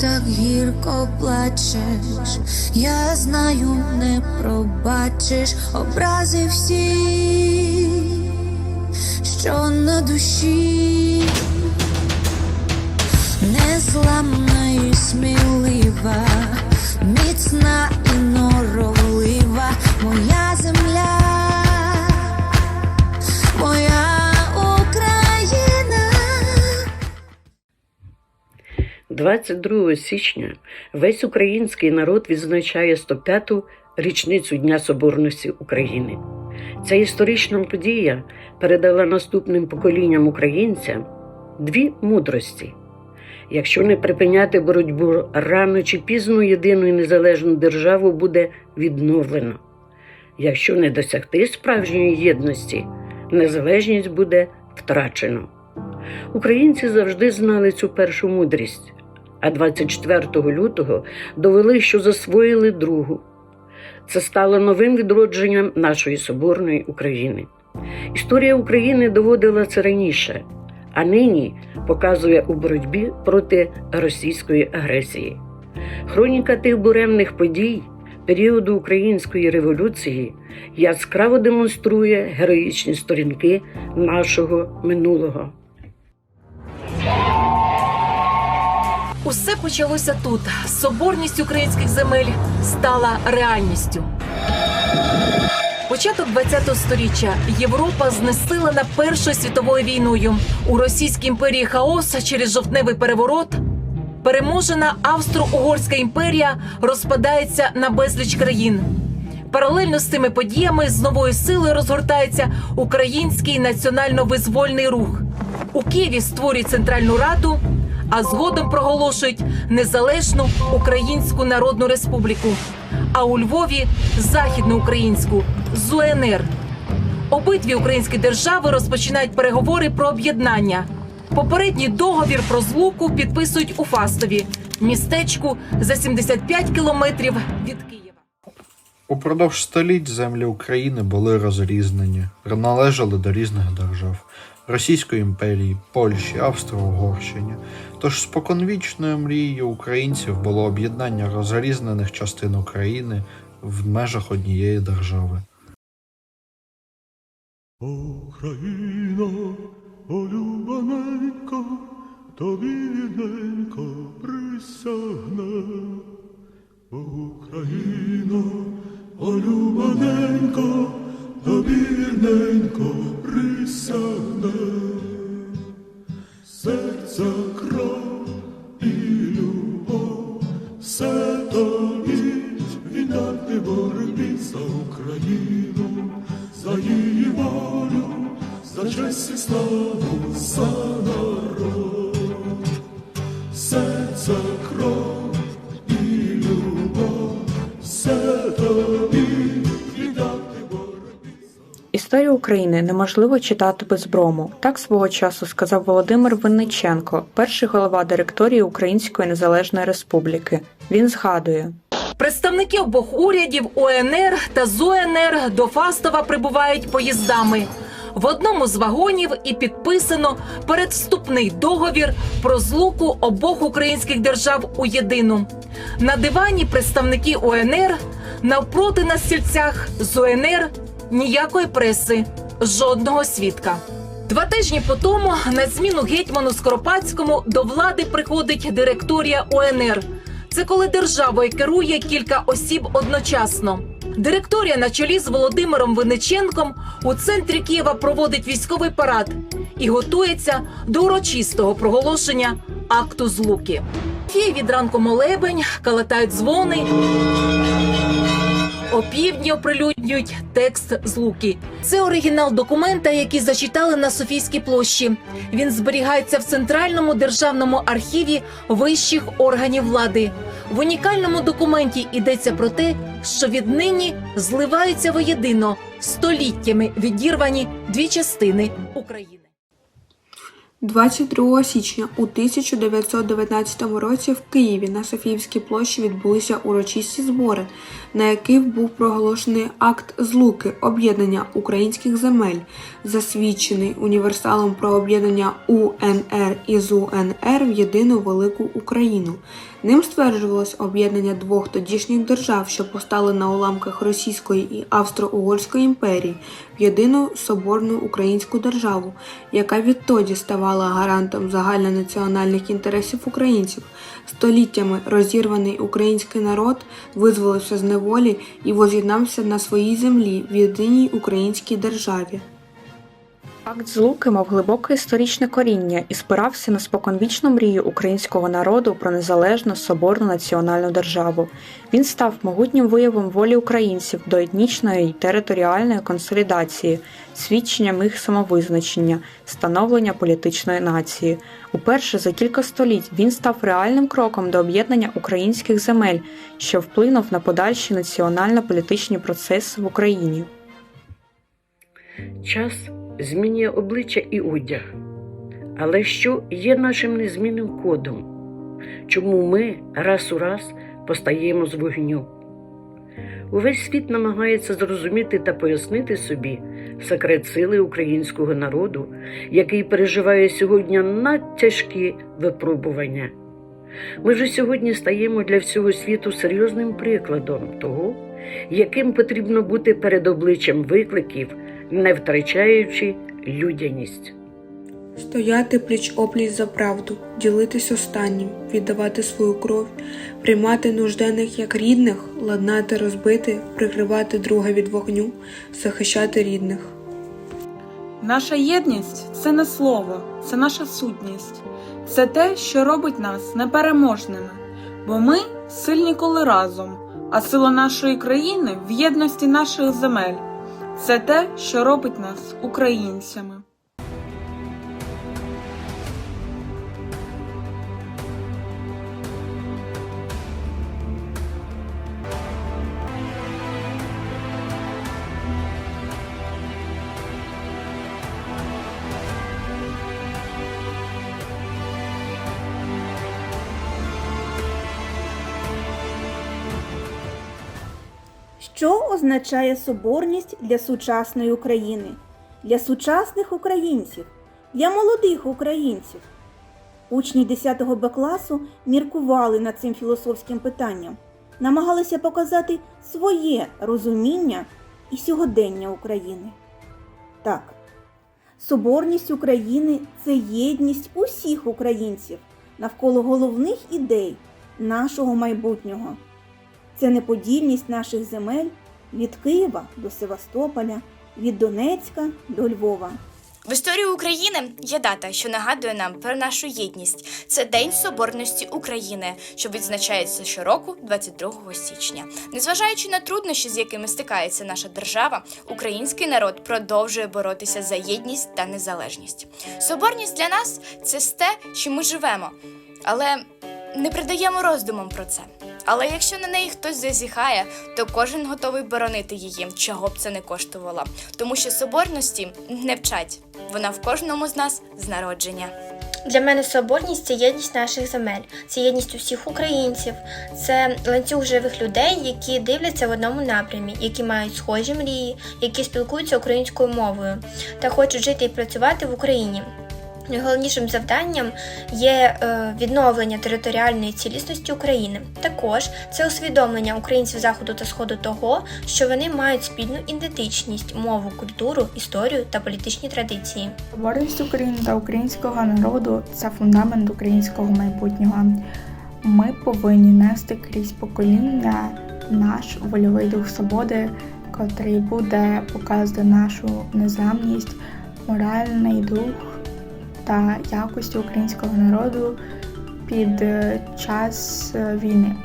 Так гірко плачеш? Я знаю, не пробачиш образи всі, що на душі, незламна і смілива, міцна і норовлива, моя земля, 22 січня весь український народ відзначає 105-ту річницю Дня Соборності України. Ця історична подія передала наступним поколінням українцям дві мудрості. Якщо не припиняти боротьбу рано чи пізно єдину і незалежну державу буде відновлено. Якщо не досягти справжньої єдності, незалежність буде втрачено. Українці завжди знали цю першу мудрість, а 24 лютого довели, що засвоїли другу. Це стало новим відродженням нашої соборної України. Історія України доводила це раніше, а нині показує у боротьбі проти російської агресії. Хроніка тих буремних подій періоду Української революції яскраво демонструє героїчні сторінки нашого минулого. Усе почалося тут. Соборність українських земель стала реальністю. Початок ХХ століття Європа знесилена Першою світовою війною. У Російській імперії хаос через жовтневий переворот. Переможена Австро-Угорська імперія розпадається на безліч країн. Паралельно з цими подіями з новою силою розгортається український національно-визвольний рух. У Києві створюють Центральну Раду, а згодом проголошують незалежну Українську Народну Республіку, а у Львові західноукраїнську ЗУНР. Обидві українські держави розпочинають переговори про об'єднання. Попередній договір про злуку підписують у Фастові, містечку за 75 кілометрів від Києва. Упродовж століть землі України були розрізнені, належали до різних держав Російської імперії, Польщі, Австро-Угорщині. Тож споконвічною мрією українців було об'єднання розрізнених частин України в межах однієї держави. Україно, улюблененько, тобі вірненько присягне. Україно, улюблененько, тобі вірненько присягне. Серця кров і любов, все тобі віддати боротьбі за Україну, за її волю, за честь і славу, Історію України неможливо читати без брому. Так свого часу сказав Володимир Винниченко, перший голова директорії Української Незалежної Республіки. Він згадує. Представники обох урядів УНР та ЗУНР до Фастова прибувають поїздами. В одному з вагонів і підписано передвступний договір про злуку обох українських держав у єдину. На дивані представники УНР, навпроти на стільцях з УНР ніякої преси, жодного свідка. Два тижні по тому на зміну гетьману Скоропадському до влади приходить директорія УНР. Це коли державою керує кілька осіб одночасно. Директорія на чолі з Володимиром Винниченком у центрі Києва проводить військовий парад і готується до урочистого проголошення акту злуки. Фії від ранку молебень, калатають дзвони. Опівдні оприлюднюють текст злуки. Це оригінал документа, який зачитали на Софійській площі. Він зберігається в центральному державному архіві вищих органів влади. В унікальному документі йдеться про те, що віднині зливаються воєдино століттями відірвані дві частини України. 22 січня у 1919 році в Києві на Софіївській площі відбулися урочисті збори, на яких був проголошений акт злуки об'єднання українських земель, засвідчений універсалом про об'єднання УНР із УНР в єдину велику Україну. Ним стверджувалось об'єднання двох тодішніх держав, що постали на уламках Російської і Австро-Угорської імперії єдину соборну українську державу, яка відтоді ставала гарантом загальнонаціональних інтересів українців. Століттями розірваний український народ визволився з неволі і воз'єднався на своїй землі в єдиній українській державі. Акт Злуки мав глибоке історичне коріння і спирався на споконвічну мрію українського народу про незалежну соборну національну державу. Він став могутнім виявом волі українців до етнічної й територіальної консолідації, свідченням їх самовизначення, становлення політичної нації. Уперше за кілька століть він став реальним кроком до об'єднання українських земель, що вплинув на подальші національно-політичні процеси в Україні. Час змінює обличчя і одяг. Але що є нашим незмінним кодом? Чому ми раз у раз постаємо з вогню? Увесь світ намагається зрозуміти та пояснити собі секрет сили українського народу, який переживає сьогодні надтяжкі випробування. Ми вже сьогодні стаємо для всього світу серйозним прикладом того, яким потрібно бути перед обличчям викликів, не втрачаючи людяність. Стояти пліч опліч за правду, ділитись останнім, віддавати свою кров, приймати нужденних як рідних, ладнати розбити, прикривати друга від вогню, захищати рідних. Наша єдність це не слово, це наша сутність. Це те, що робить нас непереможними. Бо ми сильні коли разом, а сила нашої країни в єдності наших земель. Це те, що робить нас українцями. Що означає соборність для сучасної України, для сучасних українців, для молодих українців? Учні 10 Б класу міркували над цим філософським питанням, намагалися показати своє розуміння і сьогодення України. Так, соборність України це єдність усіх українців навколо головних ідей нашого майбутнього. Це неподільність наших земель від Києва до Севастополя, від Донецька до Львова. В історії України є дата, що нагадує нам про нашу єдність. Це День Соборності України, що відзначається щороку, 22 січня. Незважаючи на труднощі, з якими стикається наша держава, український народ продовжує боротися за єдність та незалежність. Соборність для нас це те, чим ми живемо, але не придаємо роздумам про це. Але якщо на неї хтось зазіхає, то кожен готовий боронити її, чого б це не коштувало. Тому що соборності не вчать. Вона в кожному з нас з народження. Для мене соборність це єдність наших земель, це єдність усіх українців, це ланцюг живих людей, які дивляться в одному напрямі, які мають схожі мрії, які спілкуються українською мовою та хочуть жити і працювати в Україні. Найголовнішим завданням є е, відновлення територіальної цілісності України. Також це усвідомлення українців заходу та сходу того, що вони мають спільну ідентичність, мову, культуру, історію та політичні традиції. Соборність України та українського народу це фундамент українського майбутнього. Ми повинні нести крізь покоління наш вольовий дух свободи, котрий буде показувати нашу незламність, моральний дух та якості українського народу під е, час е, війни.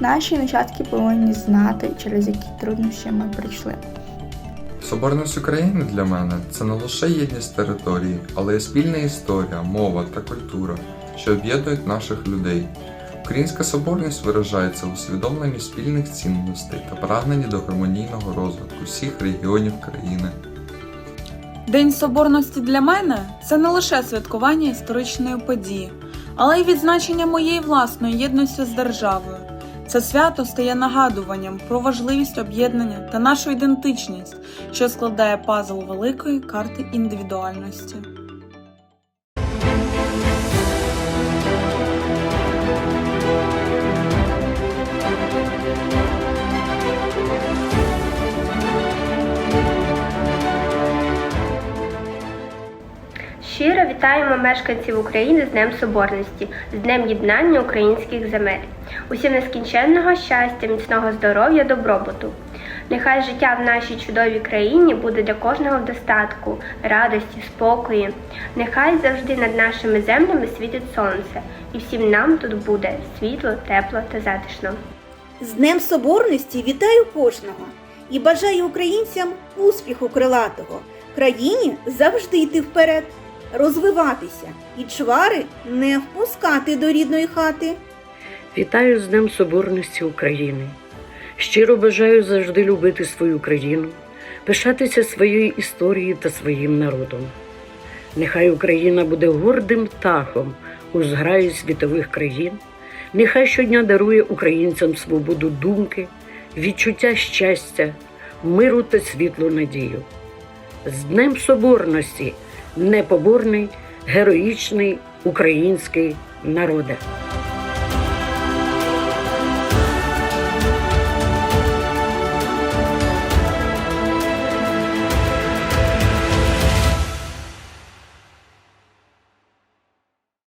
Наші нащадки повинні знати, через які труднощі ми пройшли. Соборність України для мене це не лише єдність території, але й спільна історія, мова та культура, що об'єднують наших людей. Українська соборність виражається в усвідомленні спільних цінностей та прагненні до гармонійного розвитку всіх регіонів країни. День Соборності для мене це не лише святкування історичної події, але й відзначення моєї власної єдності з державою. Це свято стає нагадуванням про важливість об'єднання та нашу ідентичність, що складає пазл великої карти індивідуальності. Вітаємо мешканців України з Днем Соборності, з Днем єднання українських земель. Усім нескінченного щастя, міцного здоров'я, добробуту. Нехай життя в нашій чудовій країні буде для кожного в достатку, радості, спокої. Нехай завжди над нашими землями світить сонце, і всім нам тут буде світло, тепло та затишно. З Днем Соборності вітаю кожного і бажаю українцям успіху крилатого, країні завжди йти вперед, розвиватися і чвари не впускати до рідної хати. Вітаю з Днем Соборності України. Щиро бажаю завжди любити свою країну, пишатися своєю історією та своїм народом. Нехай Україна буде гордим птахом у зграї світових країн, нехай щодня дарує українцям свободу думки, відчуття щастя, миру та світлу надію. З Днем Соборності, непоборний, героїчний український народе.